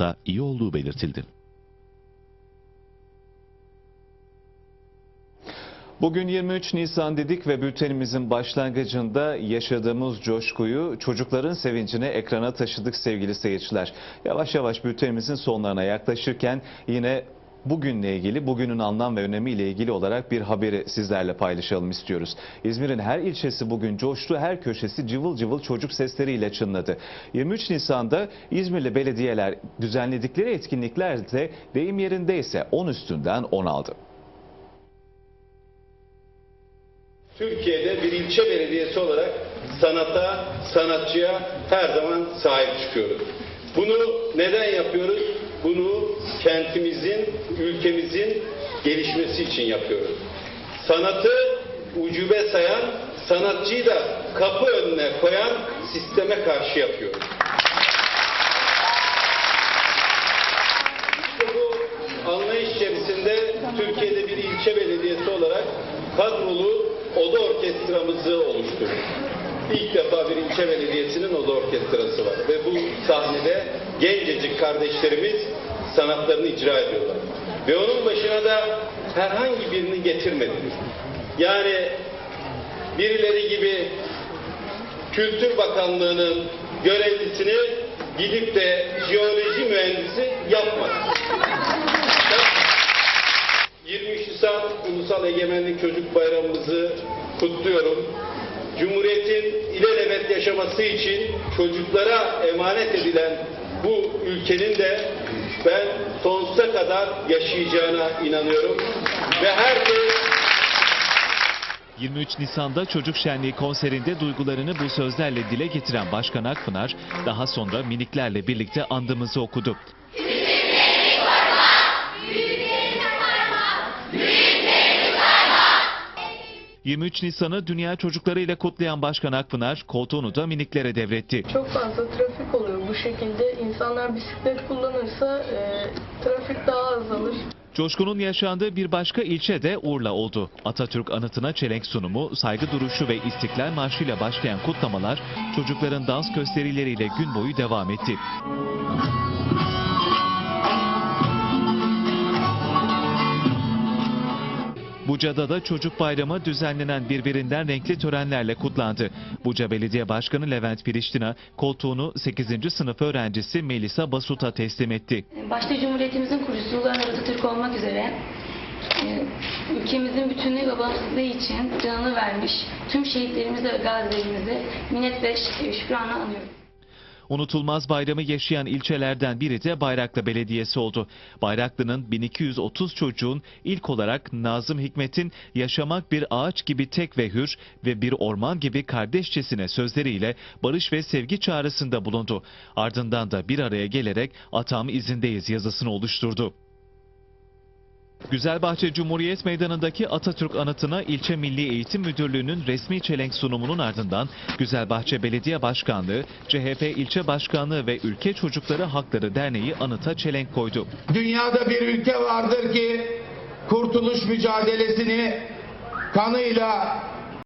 olsa iyi olduğu belirtildi. Bugün 23 Nisan dedik ve bültenimizin başlangıcında yaşadığımız coşkuyu, çocukların sevincini ekrana taşıdık sevgili seyirciler. Yavaş yavaş bültenimizin sonlarına yaklaşırken yine bugünle ilgili, bugünün anlam ve önemi ile ilgili olarak bir haberi sizlerle paylaşalım istiyoruz. İzmir'in her ilçesi bugün coştu, her köşesi cıvıl cıvıl çocuk sesleriyle çınladı. 23 Nisan'da İzmirli belediyeler düzenledikleri etkinliklerde deyim yerindeyse 10 üstünden 10 aldı. Türkiye'de bir ilçe belediyesi olarak sanata, sanatçıya her zaman sahip çıkıyoruz. Bunu neden yapıyoruz? Bunu kentimizin, ülkemizin gelişmesi için yapıyoruz. Sanatı ucube sayan, sanatçıyı da kapı önüne koyan sisteme karşı yapıyoruz. Bu anlayış içerisinde Türkiye'de bir ilçe belediyesi olarak kadrolu oda orkestramızı oluşturduk. İlk defa bir ilçe belediyesinin oda orkestrası var ve bu sahnede gencecik kardeşlerimiz sanatlarını icra ediyorlar. Ve onun başına da herhangi birini getirmedik. Yani birileri gibi Kültür Bakanlığı'nın görevlisini gidip de jeoloji mühendisi yapmadı. 23 Nisan Ulusal Egemenlik Çocuk Bayramımızı kutluyorum. Cumhuriyetin ilelebet yaşaması için çocuklara emanet edilen bu ülkenin de ben sonsuza kadar yaşayacağına inanıyorum. Ve herkes 23 Nisan'da Çocuk Şenliği konserinde duygularını bu sözlerle dile getiren Başkan Akpınar, daha sonra miniklerle birlikte andımızı okudu. ...23 Nisan'ı Dünya Çocukları ile kutlayan Başkan Akpınar, koltuğunu da miniklere devretti. Çok fazla trafik oluyor bu şekilde. İnsanlar bisiklet kullanırsa e, trafik daha azalır. Coşkunun yaşandığı bir başka ilçe de Urla oldu. Atatürk anıtına çelenk sunumu, saygı duruşu ve İstiklal Marşı ile başlayan kutlamalar çocukların dans gösterileriyle gün boyu devam etti. Buca'da da Çocuk Bayramı düzenlenen birbirinden renkli törenlerle kutlandı. Buca Belediye Başkanı Levent Piriştina koltuğunu 8. sınıf öğrencisi Melisa Basut'a teslim etti. Başta Cumhuriyetimizin kurucusu Önder Atatürk olmak üzere e, ülkemizin bütünlüğü ve bağımsızlığı için canını vermiş tüm şehitlerimize ve gazilerimize minnet ve şükranla anıyorum. Unutulmaz bayramı yaşayan ilçelerden biri de Bayraklı Belediyesi oldu. Bayraklı'nın 1230 çocuğun ilk olarak Nazım Hikmet'in yaşamak bir ağaç gibi tek ve hür ve bir orman gibi kardeşçesine sözleriyle barış ve sevgi çağrısında bulundu. Ardından da bir araya gelerek atam izindeyiz yazısını oluşturdu. Güzelbahçe Cumhuriyet Meydanı'ndaki Atatürk anıtına İlçe Milli Eğitim Müdürlüğü'nün resmi çelenk sunumunun ardından Güzelbahçe Belediye Başkanlığı, CHP İlçe Başkanlığı ve Ülke Çocukları Hakları Derneği anıta çelenk koydu. Dünyada bir ülke vardır ki kurtuluş mücadelesini kanıyla,